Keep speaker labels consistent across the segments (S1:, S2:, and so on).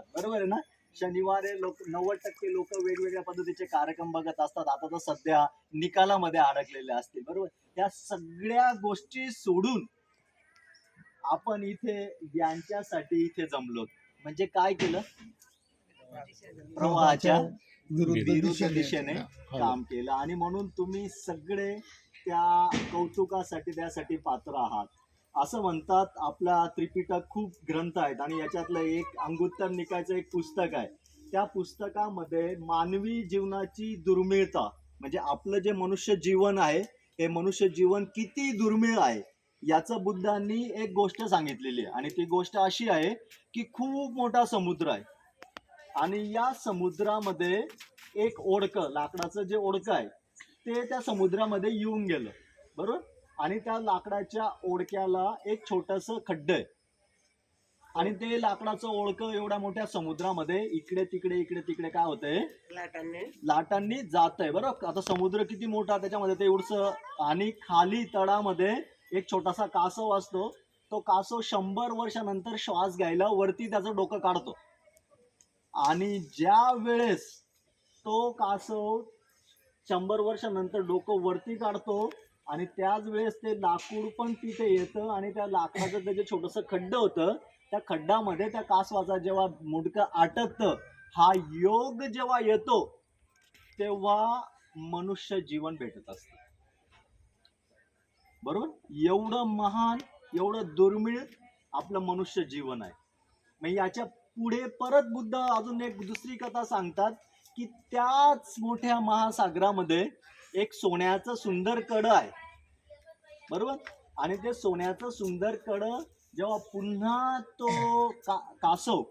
S1: असतात बरोबर आहे ना? शनिवारी लोक नव्वद टक्के लोक वेगवेगळ्या पद्धतीचे कार्यक्रम बघत असतात. आता तर सध्या निकालामध्ये अडकलेले असतील. बरोबर? या सगळ्या गोष्टी सोडून आपण इथे यांच्यासाठी इथे जमलो. म्हणजे काय केलं? प्रवाहाच्या
S2: विरुद्ध दिशेने.
S1: काम केलं. आणि म्हणून तुम्ही सगळे त्या कौतुकासाठी त्यासाठी पात्र आहात. असं म्हणतात आपल्या त्रिपिटक खूप ग्रंथ आहेत आणि याच्यातलं एक अंगुत्तर निकायचं एक पुस्तक आहे. त्या पुस्तकामध्ये मानवी जीवनाची दुर्मिळता म्हणजे आपलं जे मनुष्य जीवन आहे हे मनुष्य जीवन किती दुर्मिळ आहे याचं बुद्धांनी एक गोष्ट सांगितलेली आहे. आणि ती गोष्ट अशी आहे की खूप मोठा समुद्र आहे. आणि या समुद्रामध्ये एक ओडकं लाकडाचं जे ओडकं आहे ते त्या समुद्रामध्ये येऊन गेलं. बरोबर? आणि त्या लाकडाच्या ओडक्याला एक छोटस खड्ड आहे. आणि ते लाकडाचं ओळखं एवढ्या मोठ्या समुद्रामध्ये इकडे तिकडे इकडे तिकडे काय होतंय?
S3: लाटांनी.
S1: लाटांनी जात आहे बरं? आता समुद्र किती मोठा त्याच्यामध्ये? ते एवढस आणि खाली तळामध्ये एक छोटासा कासव असतो. तो कासव शंभर वर्षानंतर श्वास घ्यायला वरती त्याचं डोकं काढतो. आणि ज्या वेळेस तो कासव शंभर वर्षानंतर डोकं वरती काढतो आणि त्याच वेळेस ते लाकूड पण तिथे येतं आणि त्या लाकडाचं ते जे छोटंसं खड्ड होतं त्या खड्डामध्ये त्या कासवाचा जेव्हा मुडकं आटकतं हा योग जेव्हा येतो तेव्हा मनुष्य जीवन भेटत असतं. बरोबर? एवढं महान एवढं दुर्मिळ आपलं मनुष्य जीवन आहे. मग याच्यापुढे परत बुद्ध अजून एक दुसरी कथा सांगतात की त्याच मोठ्या महासागरामध्ये एक सोन्याचं सुंदर कड आहे. बरोबर? आणि ते सोन्याचं सुंदर कडं जेव्हा पुन्हा तो का कासव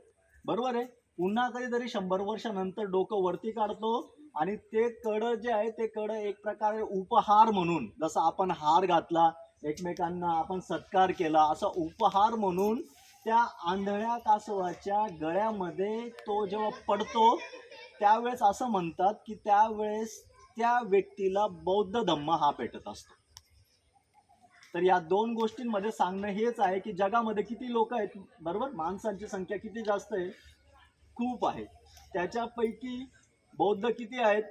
S1: बरोबर आहे? पुन्हा कधीतरी शंभर वर्षानंतर डोकं वरती काढतो आणि ते कडं जे आहे ते कडं एक प्रकारे उपहार म्हणून जसं आपण हार घातला एकमेकांना आपण सत्कार केला असा उपहार म्हणून त्या आंधळ्या कासवाच्या गळ्यामध्ये तो जेव्हा पडतो त्यावेळेस असं म्हणतात की त्यावेळेस त्या व्यक्तीला बौद्ध धम्म हा पेटत असतो. तर या दोन गोष्टींमध्ये सांगणं हेच आहे की जगामध्ये किती लोक आहेत बरोबर? माणसांची संख्या किती जास्त आहे? खूप आहे. त्याच्यापैकी बौद्ध किती आहेत?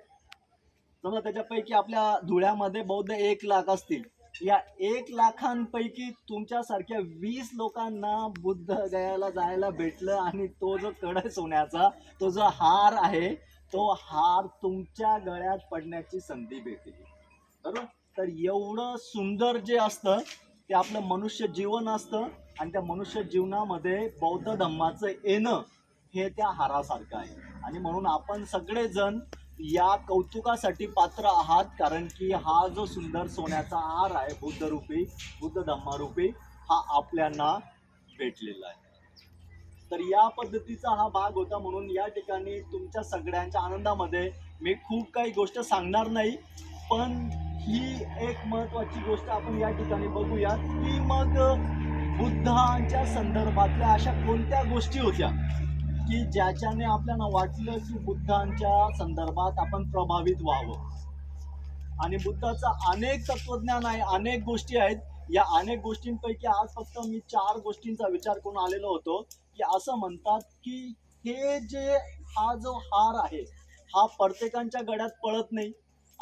S1: समजा त्याच्यापैकी आपल्या धुळ्यामध्ये बौद्ध एक लाख असतील. या एक लाखांपैकी तुमच्यासारख्या वीस लोकांना बुद्ध गयाला जायला भेटलं आणि तो जो कड सोन्याचा तो जो हार आहे तो हार तुमच्या गळ्यात पडण्याची संधी भेटली. बरोबर? तर एवढं सुंदर जे असतं ते आपलं मनुष्य जीवन असतं आणि त्या मनुष्य जीवनामध्ये बौद्ध धम्माचं येणं हे त्या हारासारखं आहे. आणि म्हणून आपण सगळेजण या कौतुकासाठी पात्र आहात कारण की हा जो सुंदर सोन्याचा हार आहे बुद्धरूपी बुद्ध धम्मारूपी हा आपल्याला भेटलेला आहे. तर या पद्धतीचा हा भाग होता म्हणून या ठिकाणी तुमच्या सगळ्यांच्या आनंदामध्ये मी खूप काही गोष्ट सांगणार नाही पण ही एक महत्त्वाची गोष्ट आपण या ठिकाणी बघूयात की मग बुद्धांच्या संदर्भातल्या अशा कोणत्या गोष्टी होत्या? की ज्याच्याने आपल्याला वाटलं की बुद्धांच्या संदर्भात आपण प्रभावित व्हावं. आणि बुद्धाचं अनेक तत्वज्ञान आहे अनेक गोष्टी आहेत. या अनेक गोष्टींपैकी आज फक्त मी चार गोष्टींचा विचार करून आलेलो होतो की असं म्हणतात की हे जे हा जो हार आहे हा प्रत्येकांच्या गड्यात पळत नाही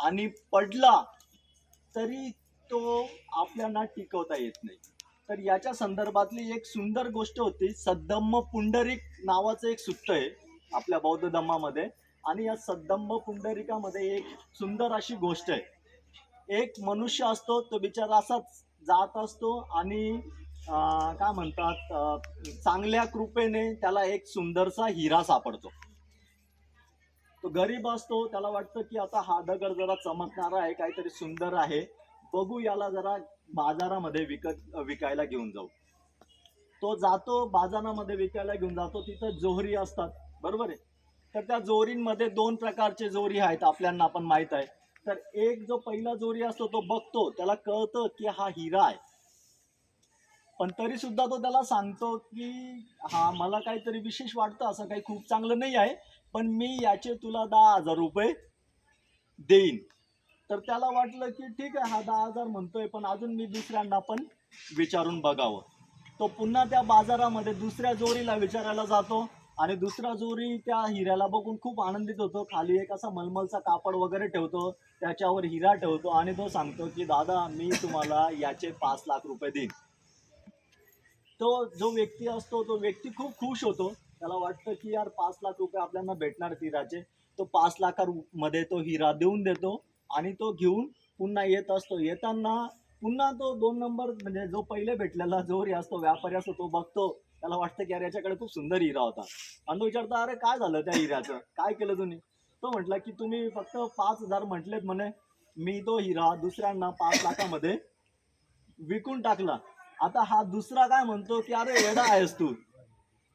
S1: आणि पडला तरी तो आपल्याला टिकवता येत नाही. तर याच्या संदर्भातली एक सुंदर गोष्ट होती सद्धम्म पुंडरिक नावाचं एक सुत्त आहे आपल्या बौद्ध धम्मामध्ये. आणि या सद्धम्म पुंडरिकामध्ये एक सुंदर अशी गोष्ट आहे. एक मनुष्य असतो तो बिचारा असाच जात असतो आणि काय म्हणतात चांगल्या कृपेने त्याला एक सुंदरसा हिरा सापडतो. तो गरीब असतो त्याला वाटतं की आता हा दगड जरा चमकणारा आहे काहीतरी सुंदर आहे. बघू याला जरा बाजारामध्ये विकत विकायला घेऊन जाऊ. तो जातो बाजारामध्ये विकायला घेऊन जातो तिथं जोहरी असतात. बरोबर आहे? तर त्या जोरींमध्ये दोन प्रकारचे जोरी आहेत आपल्याला आपण माहीत आहे. तर एक जो पहिला जोरी असतो तो बघतो त्याला कळतं की हा हिरा आहे. पण तरी सुद्धा तो त्याला सांगतो की हा मला काहीतरी विशेष वाटतं असं काही खूप चांगलं नाही आहे. पण मी याचे तुला दहा हजार रुपये देईन. तर त्याला वाटलं की ठीक आहे हा दहा हजार म्हणतोय पण अजून मी दुसऱ्यांना पण विचारून बघावं. तो पुन्हा त्या बाजारामध्ये दुसऱ्या जोरीला विचारायला जातो आणि दुसरा जोरी त्या हिऱ्याला बघून खूप आनंदित होतो. खाली एक असा मलमलचा कापड वगैरे ठेवतो त्याच्यावर हिरा ठेवतो आणि तो सांगतो की दादा मी तुम्हाला याचे पाच लाख रुपये देईन. तो जो व्यक्ती असतो तो व्यक्ती खूप खुश होतो. त्याला वाटतं की यार पाच लाख रुपये आपल्याला भेटणार हिराचे. तो पाच लाखामध्ये तो हिरा देऊन देतो आणि तो घेऊन पुन्हा येत असतो. येताना पुन्हा तो दोन नंबर म्हणजे जो पहिले भेटलेला जो रे असतो व्यापारी असतो तो बघतो. त्याला वाटतं की अरे याच्याकडे खूप सुंदर हिरा होता. आणि तो विचारतो अरे काय झालं त्या हिऱ्याचं? काय केलं तुम्ही? तो म्हटला की तुम्ही फक्त पाच हजार म्हटलेत म्हणे. मी तो हिरा दुसऱ्यांना पाच लाखामध्ये विकून टाकला. आता हा दुसरा काय म्हणतो की अरे वेडा आहेस तू.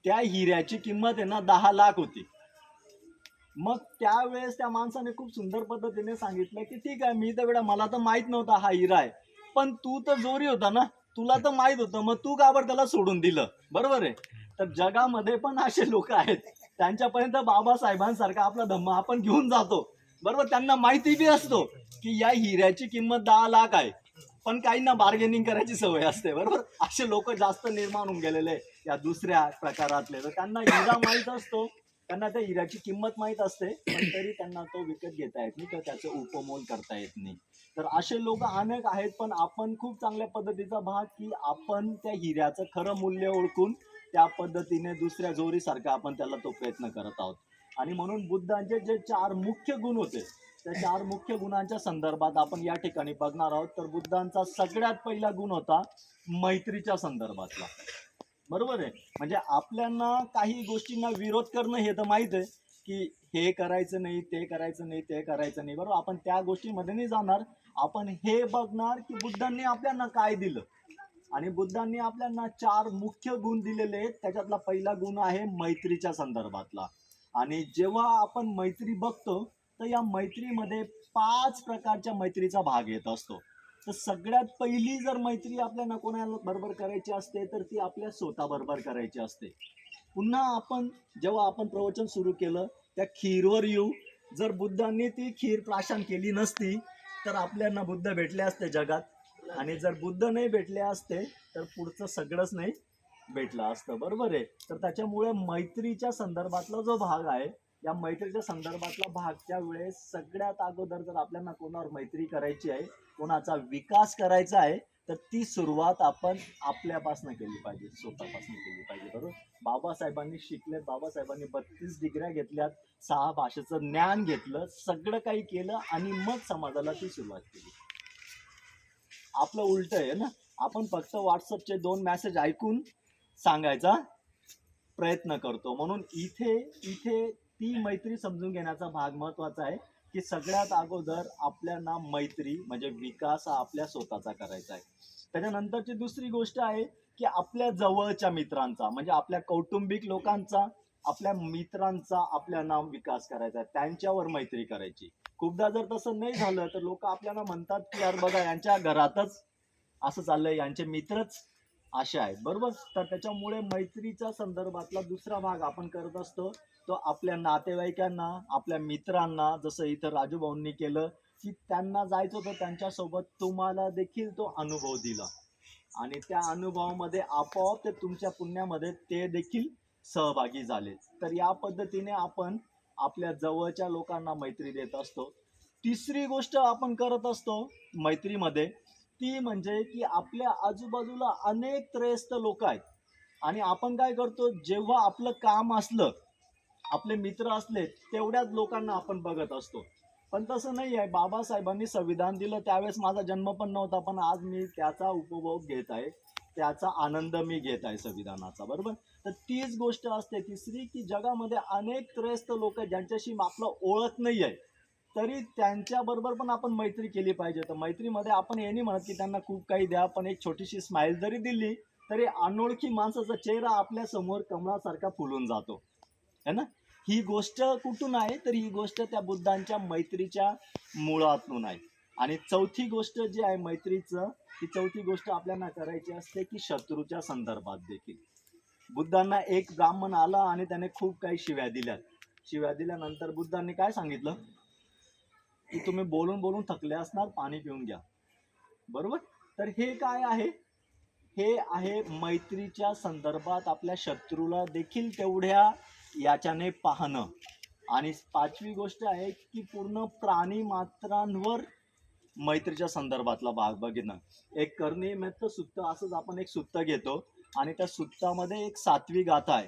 S1: त्या हिऱ्याची किंमत आहे ना दहा लाख होती. मग त्यावेळेस त्या माणसाने खूप सुंदर पद्धतीने सांगितलं की ठीक आहे मी तर वेळा मला तर माहीत नव्हता हा हिरा आहे. पण तू तर जोरी होता ना तुला तर माहीत होतं मग तू का बरं त्याला सोडून दिलं? बरोबर आहे? तर जगामध्ये पण असे लोक आहेत त्यांच्यापर्यंत बाबासाहेबांसारखा आपला धम्मा आपण घेऊन जातो. बरोबर? त्यांना माहिती बी असतो की या हिऱ्याची किंमत दहा लाख आहे. पण काहींना बार्गेनिंग करायची सवय असते बरोबर? असे लोक जास्त निर्माण होऊन गेलेले आहे या दुसऱ्या प्रकारातले. तर त्यांना हिरा माहीत असतो. त्यांना त्या हिऱ्याची किंमत माहीत असते. पण तरी त्यांना तो विकत घेता येत नाही तर त्याचं उपमोल करता येत नाही. तर असे लोक अनेक आहेत पण आपण खूप चांगल्या पद्धतीचा भाग की आपण त्या हिऱ्याचं खरं मूल्य ओळखून त्या पद्धतीने दुसऱ्या जोरीसारखा आपण त्याला तो प्रयत्न करत आहोत. आणि म्हणून बुद्धांचे जे चार मुख्य गुण होते त्या चार मुख्य गुणांच्या संदर्भात आपण या ठिकाणी बघणार आहोत. तर बुद्धांचा सगळ्यात पहिला गुण होता मैत्रीच्या संदर्भातला. बरोबर आहे. म्हणजे आपल्याला काही गोष्टींना विरोध करणं हे तर माहीत आहे की हे करायचं नाही ते करायचं नाही ते करायचं नाही. बरोबर? आपण त्या गोष्टीमध्ये नाही जाणार. आपण हे बघणार की बुद्धांनी आपल्याला काय दिलं. आणि बुद्धांनी आपल्याला चार मुख्य गुण दिलेले आहेत. त्याच्यातला पहिला गुण आहे मैत्रीच्या संदर्भातला. आणि जेव्हा आपण मैत्री बघतो तर या मैत्रीमध्ये पाच प्रकारच्या मैत्रीचा भाग येत असतो. तर सगळ्यात पहिली जर मैत्री आपल्याला कोणाला बरोबर करायची असते तर ती आपल्या स्वतः बरोबर करायची असते. पुन्हा आपण जेव्हा आपण प्रवचन सुरू केलं त्या खीरवर येऊ. जर बुद्धांनी ती खीर प्राशन केली नसती तर आपल्याला बुद्ध भेटले असते जगात. आणि जर बुद्ध नाही भेटले असते तर पुढचं सगळंच नाही भेटलं असतं. बरोबर आहे? तर त्याच्यामुळे मैत्रीच्या संदर्भातला जो भाग आहे या मैत्रीच्या संदर्भातला भागच्या वेळेस सगळ्यात अगोदर जर आपल्याला कोणावर मैत्री करायची आहे कोणाचा विकास करायचा आहे तर ती सुरुवात आपण आपल्यापासून केली पाहिजे स्वतःपासून केली पाहिजे बरोबर? बाबासाहेबांनी शिकले बाबासाहेबांनी बत्तीस डिग्र्या घेतल्यात सहा भाषेचं ज्ञान घेतलं सगळं काही केलं आणि मग समाजाला ती सुरुवात केली. आपलं उलट आहे ना? आपण फक्त व्हॉट्सअपचे दोन मेसेज ऐकून सांगायचा प्रयत्न करतो. म्हणून इथे इथे ती मैत्री समजून घेण्याचा भाग महत्त्वाचा आहे की सगळ्यात अगोदर आपल्याला मैत्री म्हणजे विकास हा आपल्या स्वतःचा करायचा आहे. त्याच्यानंतरची दुसरी गोष्ट आहे की आपल्या जवळच्या मित्रांचा म्हणजे आपल्या कौटुंबिक लोकांचा आपल्या मित्रांचा आपल्या नाम विकास करायचा आहे त्यांच्यावर मैत्री करायची. खूपदा जर तसं नाही झालं तर लोक आपल्याला म्हणतात की यार बघा यांच्या घरातच असं चाललंय यांचे मित्रच असे आहेत. बरोबर? तर त्याच्यामुळे मैत्रीच्या संदर्भातला दुसरा भाग आपण करत असतो तो आपल्या नातेवाईकांना आपल्या मित्रांना जसं इथं राजू भाऊंनी केलं की त्यांना जायचं होतं त्यांच्यासोबत तुम्हाला देखील तो अनुभव दिला. आणि त्या अनुभवामध्ये आपोआप ते तुमच्या पुण्यामध्ये ते देखील सहभागी झाले. तर या पद्धतीने आपण आपल्या जवळच्या लोकांना मैत्री देत असतो. तिसरी गोष्ट आपण करत असतो मैत्रीमध्ये ती म्हणजे की आपल्या आजूबाजूला अनेक त्रयस्थ लोक आहेत. आणि आपण काय करतो जेव्हा आपलं काम असलं आपले मित्र असले तेवढ्याच लोकांना आपण बघत असतो. पण तसं नाही आहे. बाबासाहेबांनी संविधान दिलं त्यावेळेस माझा जन्म पण नव्हता पण आज मी त्याचा उपभोग घेत आहे. त्याचा आनंद मी घेत आहे संविधानाचा बरोबर? तर तीच गोष्ट असते तिसरी की जगामध्ये अनेक त्रयस्थ लोक ज्यांच्याशी आपलं ओळख नाही आहे. तरी त्यांच्याबरोबर पण आपण मैत्री केली पाहिजे. तर मैत्रीमध्ये आपण हे नाही म्हणत की त्यांना खूप काही द्या पण एक छोटीशी स्माईल जरी दिली तरी अनोळखी माणसाचा चेहरा आपल्यासमोर कमळासारखा फुलून जातो. है ना? ही गोष्ट कुठून आहे? तर ही गोष्ट त्या बुद्धांच्या मैत्रीच्या मुळातून आहे. आणि चौथी गोष्ट जी आहे मैत्रीचं ती चौथी गोष्ट आपल्याला करायची असते की शत्रूच्या संदर्भात देखील. बुद्धांना एक ब्राह्मण आला आणि त्याने खूप काही शिव्या दिल्यात. शिव्या दिल्यानंतर बुद्धांनी काय सांगितलं? की तुम्ही बोलून बोलून थकले असणार पाणी पिऊन घ्या. बरोबर? तर हे काय आहे? हे आहे मैत्रीच्या संदर्भात आपल्या शत्रूला देखील तेवढ्या याच्याने पाहणं. आणि पाचवी गोष्ट आहे की पूर्ण प्राणी मात्रांवर मैत्रीच्या संदर्भातला भाग बघितलं. एक कर्णी मेत्त सुत्त असंच आपण एक सुत्त घेतो. आणि त्या सुत्तामध्ये एक सातवी गाथा आहे.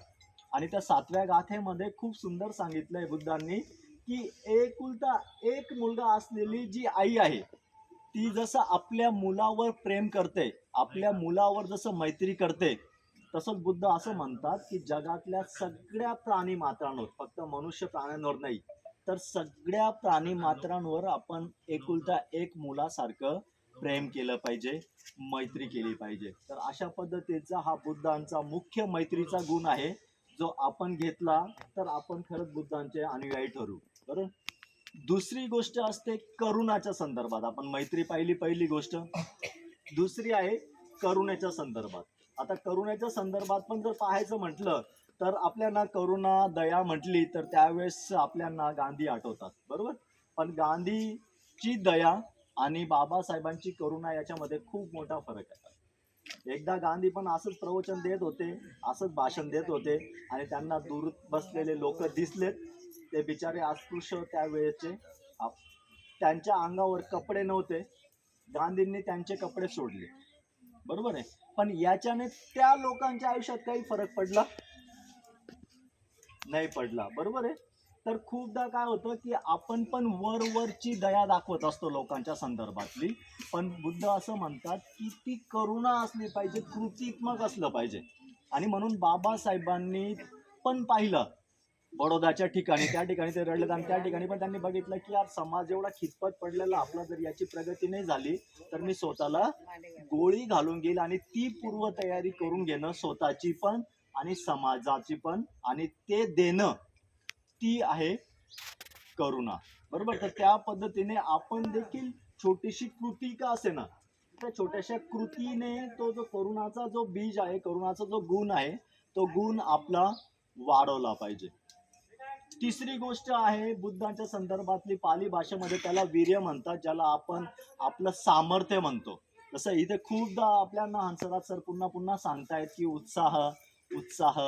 S1: आणि त्या सातव्या गाथेमध्ये खूप सुंदर सांगितलं आहे बुद्धांनी की एकुलता एक मुलगा असलेली जी आई आहे ती जसं आपल्या मुलावर प्रेम करते आपल्या मुलावर जसं मैत्री करते तसंच बुद्ध असं म्हणतात की जगातल्या सगळ्या प्राणी मात्रांवर फक्त मनुष्य प्राण्यांवर नाही तर सगळ्या प्राणी मात्रांवर आपण एकुलता एक मुलासारखं प्रेम केलं पाहिजे मैत्री केली पाहिजे. तर अशा पद्धतीचा हा बुद्धांचा मुख्य मैत्रीचा गुण आहे जो आपण घेतला तर आपण खरंच बुद्धांचे अनुयायी ठरू. बरोबर दुसरी गोष्ट असते करुणाच्या संदर्भात. आपण मैत्री पाहिली पहिली गोष्ट. दुसरी आहे करुणेच्या संदर्भात. आता करुणेच्या संदर्भात पण जर पाहायचं म्हटलं तर आपल्याला करुणा दया म्हटली तर त्यावेळेस आपल्याला गांधी आठवतात. बरोबर? पण गांधीची दया आणि बाबासाहेबांची करुणा याच्यामध्ये खूप मोठा फरक आहे. एकदा गांधी पण असंच प्रवचन देत होते असंच भाषण देत होते आणि त्यांना दूर बसलेले लोक दिसलेत. ते बिचारे अस्पृश्य त्यावेळेचे. त्यांच्या अंगावर कपडे नव्हते. गांधींनी त्यांचे कपडे सोडले. बरोबर आहे. पण याच्याने त्या लोकांच्या आयुष्यात काही फरक पडला? नाही पडला. बरोबर आहे? तर खूपदा काय होतं की आपण पण वरवरची दया दाखवत असतो लोकांच्या संदर्भातली. पण बुद्ध असं म्हणतात की ती करुणा असली पाहिजे कृतीत्मक असलं पाहिजे. आणि म्हणून बाबासाहेबांनी पण पाहिलं बडोदाच्या ठिकाणी त्या ठिकाणी ते रडलेत आणि त्या ठिकाणी पण त्यांनी बघितलं की यार समाज एवढा खितपत पडलेला आपला जर याची प्रगती नाही झाली तर मी स्वतःला गोळी घालून घेईल आणि ती पूर्व तयारी करून घेणं स्वतःची पण आणि समाजाची पण आणि ते देणं ती आहे करुणा. बरोबर? तर त्या पद्धतीने आपण देखील छोटीशी कृती का असे ना त्या छोट्याशा कृतीने तो जो करुणाचा जो बीज आहे करुणाचा जो गुण आहे तो गुण आपला वाढवला पाहिजे. तिसरी गोष्ट आहे बुद्धांच्या संदर्भातली पाली भाषेमध्ये त्याला वीर्य म्हणतात ज्याला आपण आपलं सामर्थ्य म्हणतो. जसं इथे खूपदा आपल्याला हंसराज सर पुन्हा पुन्हा सांगतायत की उत्साह उत्साह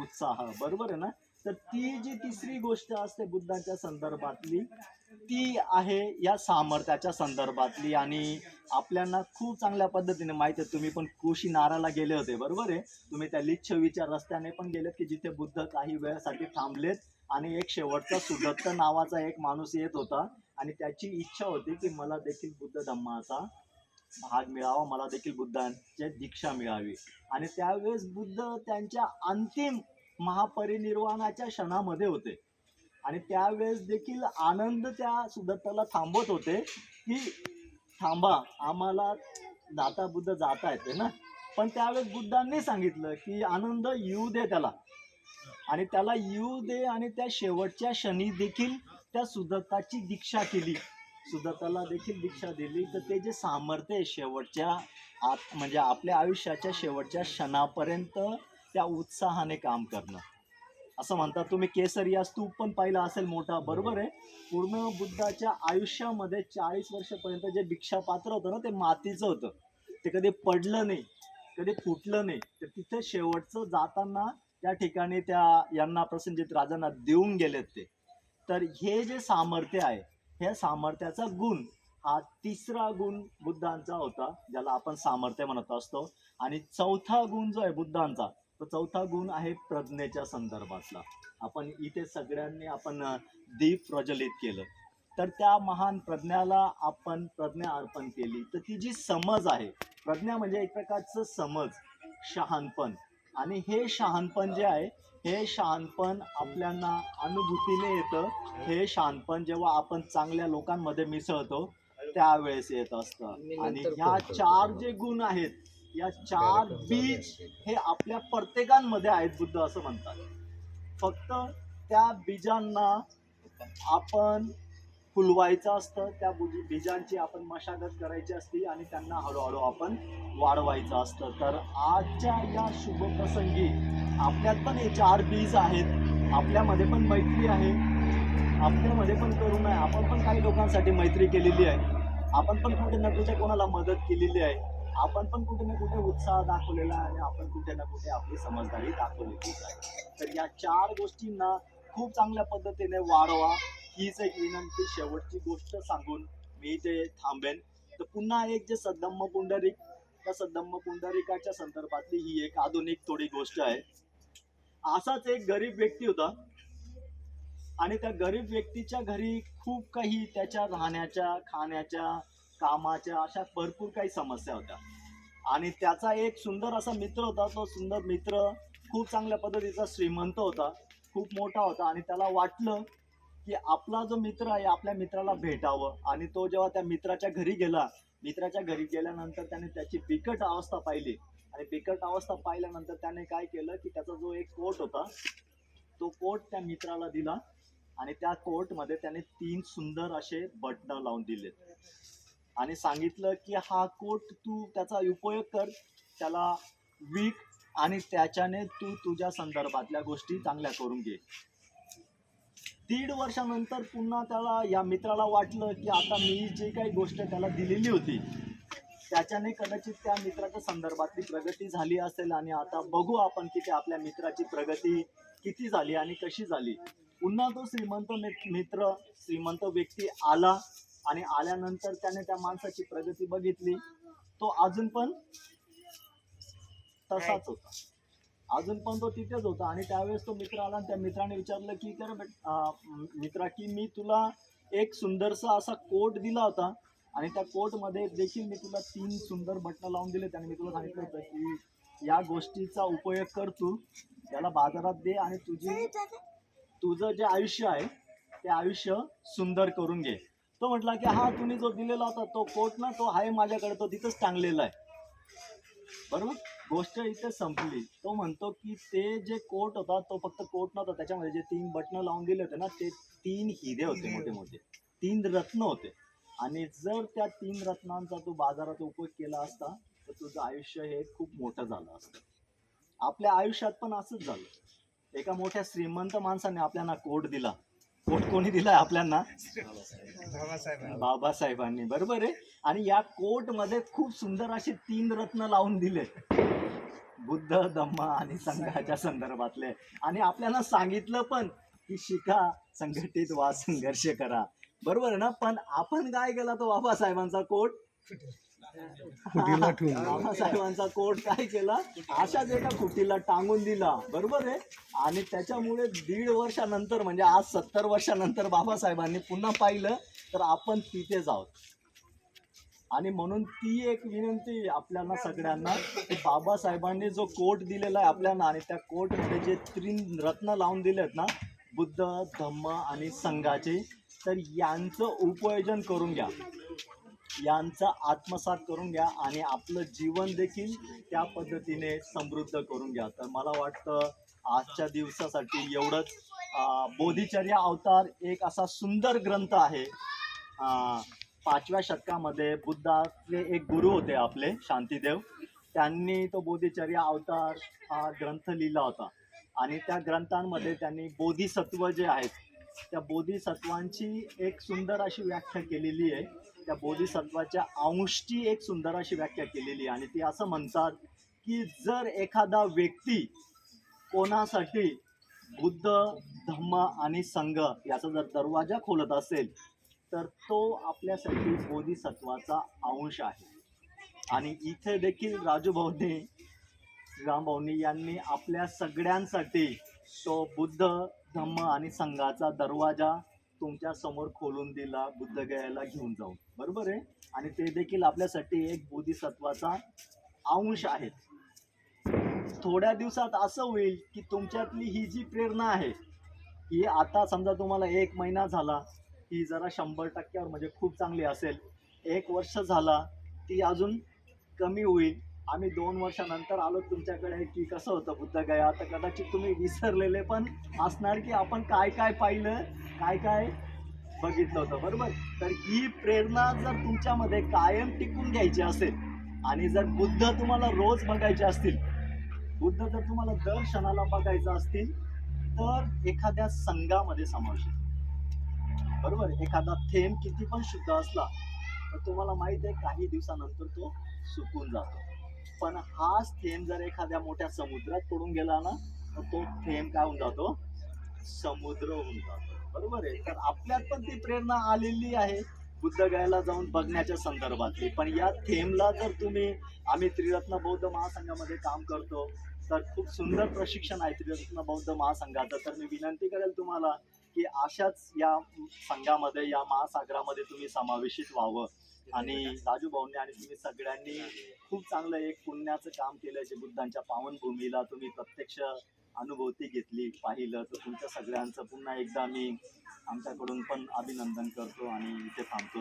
S1: उत्साह. बरोबर आहे ना? तर ती जी तिसरी गोष्ट असते बुद्धांच्या संदर्भातली ती आहे या सामर्थ्याच्या संदर्भातली आणि आपल्याला खूप चांगल्या पद्धतीने माहिती आहे. तुम्ही पण कृषी नाराला गेले होते बरोबर आहे? तुम्ही त्या लिच्छवीच्या रस्त्याने पण गेलेत की जिथे बुद्ध काही वेळासाठी थांबलेत. आणि एक शेवटचा सुदत्त नावाचा एक माणूस येत होता. आणि त्याची इच्छा होती की मला देखील बुद्ध धम्माचा भाग मिळावा मला देखील बुद्धांची दीक्षा मिळावी. आणि त्यावेळेस बुद्ध त्यांच्या अंतिम महापरिनिर्वाणाच्या क्षणामध्ये होते. आणि त्यावेळेस देखील आनंद त्या सुदत्ताला थांबवत होते की थांबा आम्हाला जाता बुद्ध जाता येते ना? पण त्यावेळेस बुद्धांनी सांगितलं की आनंद येऊ दे त्याला. आणि त्याला येऊ दे आणि त्या शेवटच्या क्षणी देखील त्या सुदत्ताची दीक्षा केली. सुदत्ताला देखील दीक्षा दिली. तर ते जे सामर्थ्य आहे शेवटच्या आत म्हणजे आपल्या आयुष्याच्या शेवटच्या क्षणापर्यंत त्या उत्साहाने काम करणं. असं म्हणतात तुम्ही केसरिया स्तूप पण पाहिला असेल मोठा. बरोबर आहे. पूर्ण बुद्धाच्या आयुष्यामध्ये चाळीस वर्षापर्यंत जे भिक्षापात्र होतं ना ते मातीचं होतं. ते कधी पडलं नाही कधी फुटलं नाही. तर तिथे शेवटचं जाताना त्या ठिकाणी त्या यांना प्रसंजित राजांना देऊन गेलेत ते. तर हे जे सामर्थ्य आहे ह्या सामर्थ्याचा गुण हा तिसरा गुण बुद्धांचा होता ज्याला आपण सामर्थ्य म्हणत असतो. आणि चौथा गुण जो आहे बुद्धांचा तो चौथा गुण आहे प्रज्ञेच्या संदर्भातला. आपण इथे सगळ्यांनी आपण दीप प्रज्वलित केलं. तर त्या महान प्रज्ञाला आपण प्रज्ञा अर्पण केली. तर ती जी समज आहे प्रज्ञा म्हणजे एक प्रकारचं समज शहाणपण. आणि हे शहाणपण जे आहे हे शहाणपण आपल्याला अनुभूतीने येतं. हे शहाणपण जेव्हा आपण चांगल्या लोकांमध्ये मिसळतो त्यावेळेस येत असतं. आणि ह्या चार जे गुण आहेत या चार बीज हे आपल्या प्रत्येकांमध्ये आहेत बुद्ध असं म्हणतात. फक्त त्या बीजांना आपण फुलवायचं असतं त्या बीजांची आपण मशागत करायची असते आणि त्यांना हळूहळू आपण वाढवायचं असतं. तर आजच्या या शुभप्रसंगी आपल्यात पण हे चार बीज आहेत आपल्यामध्ये पण मैत्री आहे आपल्यामध्ये पण करून आहे आपण पण काही लोकांसाठी मैत्री केलेली आहे. आपण पण कुठे ना कुठे कोणाला मदत केलेली आहे. आपण पण कुठे ना कुठे उत्साह दाखवलेला आहे आणि आपण कुठे ना कुठे आपली समजदारी दाखवलेलीच आहे. तर या चार गोष्टींना खूप चांगल्या पद्धतीने वाढवा. हीच एक विनंती शेवटची गोष्ट सांगून मी ते थांबेन. तर पुन्हा एक जे सद्धम्म पुंडरिक त्या सद्धम्म पुंडरिकाच्या संदर्भातली ही एक आधुनिक थोडी गोष्ट आहे. असाच एक गरीब व्यक्ती होता आणि त्या गरीब व्यक्तीच्या घरी खूप काही त्याच्या राहण्याच्या खाण्याच्या कामाच्या अशा भरपूर काही समस्या होत्या. आणि त्याचा एक सुंदर असा मित्र होता तो सुंदर मित्र खूप चांगल्या पद्धतीचा श्रीमंत होता खूप मोठा होता आणि त्याला वाटलं की आपला जो मित्र आहे आपल्या मित्राला भेटावं. आणि तो जेव्हा त्या मित्राच्या घरी गेला मित्राच्या घरी गेल्यानंतर त्याने त्याची बिकट अवस्था पाहिली. आणि बिकट अवस्था पाहिल्यानंतर त्याने काय केलं की त्याचा जो एक कोट होता तो कोट त्या मित्राला दिला. आणि त्या कोटमध्ये त्याने तीन सुंदर असे बटणं लावून दिले आणि सांगितलं की हा कोट तू त्याचा उपयोग कर. त्याला विक आणि त्याच्याने तू तुझ्या संदर्भातल्या गोष्टी चांगल्या करून घे. दीड वर्षानंतर पुन्हा त्याला या मित्राला वाटलं की आता मी जी काही गोष्ट त्याला दिलेली होती त्याच्याने कदाचित त्या मित्राच्या संदर्भातली प्रगती झाली असेल आणि आता बघू आपण की त्या आपल्या मित्राची प्रगती किती झाली आणि कशी झाली. पुन्हा तो श्रीमंत मित्र श्रीमंत व्यक्ती आला आणि आल्यानंतर त्याने त्या माणसाची प्रगती बघितली. तो अजून पण तसाच होता. अजून पण तो तिथेच होता. आणि त्यावेळेस तो मित्र आला आणि त्या मित्राने विचारलं की कर मित्रा की मी तुला एक सुंदरसा असा कोट दिला होता आणि त्या कोटमध्ये देखील मी तुला तीन सुंदर बटणं लावून दिले. आणि मी तुला सांगितलं होतं की या गोष्टीचा उपयोग कर तू. त्याला बाजारात दे आणि तुझी तुझं जे आयुष्य आहे ते आयुष्य सुंदर करून घे. तो म्हटला की हा तुम्ही जो दिलेला होता तो कोट ना तो आहे माझ्याकडे. तो तिथंच टांगलेला आहे. बरोबर? गोष्ट इथे संपली. तो म्हणतो की ते जे कोट होता तो फक्त कोट नव्हता. त्याच्यामध्ये जे तीन बटणं लावून दिले होते ना ते तीन हिरे होते मोठे मोठे. तीन रत्न होते. आणि जर त्या तीन रत्नांचा तू बाजारात उपयोग केला असता तर तुझं आयुष्य हे खूप मोठं झालं असतं. आपल्या आयुष्यात पण असंच झालं. एका मोठ्या श्रीमंत माणसाने आपल्याला कोट दिला. कोट कोणी दिलाय आपल्याला बाबासाहेबांनी. बरोबर आहे? आणि या कोटमध्ये खूप सुंदर असे तीन रत्न लावून दिले. बुद्ध धम्म आणि संघाच्या संदर्भातले. आणि आपल्याला सांगितलं पण की शिका संघटित वा संघर्ष करा. बरोबर ना? पण आपण काय केला तो बाबासाहेबांचा कोट? बाबासाहेबांचा कोट काय केला? अशाच एका खुटीला टांगून दिला. बरोबर आहे? आणि त्याच्यामुळे दीड वर्षानंतर म्हणजे आज सत्तर वर्षानंतर बाबासाहेबांनी पुन्हा पाहिलं तर आपण तिथेच आहोत आणि म्हणून ती एक विनंती आपल्याला सगळ्यांना बाबासाहेबांनी जो कोट दिलेला आहे आपल्याला आणि त्या कोटमध्ये जे त्रिन रत्न लावून दिले आहेत ना बुद्ध धम्म आणि संघाचे तर यांचं उपयोजन करून घ्या. यांचा आत्मसात करून घ्या आणि आपलं जीवन देखील त्या पद्धतीने समृद्ध करून घ्या. तर मला वाटतं आजच्या दिवसासाठी एवढंच. बोधिचर्या अवतार एक असा सुंदर ग्रंथ आहे. पाचव्या शतकामध्ये बुद्धाचे एक गुरु होते आपले शांतीदेव. त्यांनी तो बोधिचर्या अवतार हा ग्रंथ लिहिला होता. आणि त्या ग्रंथांमध्ये त्यांनी बोधिसत्व जे आहेत त्या बोधिसत्वांची एक सुंदर अशी व्याख्या केलेली आहे. त्या बोधिसत्वाच्या अंशची एक सुंदर अशी व्याख्या केलेली आहे. आणि ती असं म्हणतात की जर एखादा व्यक्ती कोणासाठी बुद्ध धम्म आणि संघ याचा जर दरवाजा खोलत असेल तर तो आपल्यासाठी बोधिसत्वाचा अंश आहे. आणि इथे देखील राजू भाऊनी राम भाऊनी यांनी आपल्या सगळ्यांसाठी तो बुद्ध धम्म आणि संघाचा दरवाजा तुमच्यासमोर खोलून दिला बुद्ध गयाला घेऊन जाऊन. बरोबर आहे? आणि ते देखील आपल्यासाठी एक बोधिसत्वाचा अंश आहेत. थोड्या दिवसात असं होईल की तुमच्यातली ही जी प्रेरणा आहे ही आता समजा तुम्हाला एक महिना झाला ही जरा शंभर टक्क्यावर म्हणजे खूप चांगली असेल. एक वर्ष झाला ती अजून कमी होईल. आम्ही दोन वर्षानंतर आलो तुमच्याकडे की कसं होतं बुद्ध गया तर कदाचित तुम्ही विसरलेले पण असणार की आपण काय काय पाहिलं काय काय बघितलं होतं बरोबर? तर ही प्रेरणा जर तुमच्यामध्ये कायम टिकून घ्यायची असेल आणि जर बुद्ध तुम्हाला रोज बघायचे असतील बुद्ध जर तुम्हाला दर क्षणाला बघायचं असतील तर एखाद्या संघामध्ये समावेश बरोबर एखादा थेंब किती पण शुद्ध असला तर तुम्हाला माहीत आहे काही दिवसानंतर तो सुकून जातो. पण हाच थेंब जर एखाद्या मोठ्या समुद्रात पडून गेला ना तर तो थेंब काय होऊन जातो? समुद्र होऊन जातो. बरोबर आहे. तर आपल्यात पण ती प्रेरणा आलेली आहे बुद्धगयाला जाऊन बघण्याच्या संदर्भातली. पण या थेंबला जर तुम्ही आम्ही त्रिरत्न बौद्ध महासंघामध्ये काम करतो तर खूप सुंदर प्रशिक्षण आहे त्रिरत्न बौद्ध महासंघाचं. तर मी विनंती करेल तुम्हाला की अशाच या संघामध्ये या महासागरामध्ये तुम्ही समावेशित व्हावं. आणि राजू भाऊंनी आणि तुम्ही सगळ्यांनी खूप चांगलं एक पुण्याचं काम केलं जे बुद्धांच्या पावनभूमीला तुम्ही प्रत्यक्ष अनुभूती घेतली पाहिलं. तर तुमच्या सगळ्यांचं पुन्हा एकदा मी आमच्याकडून पण अभिनंदन करतो आणि इथे थांबतो.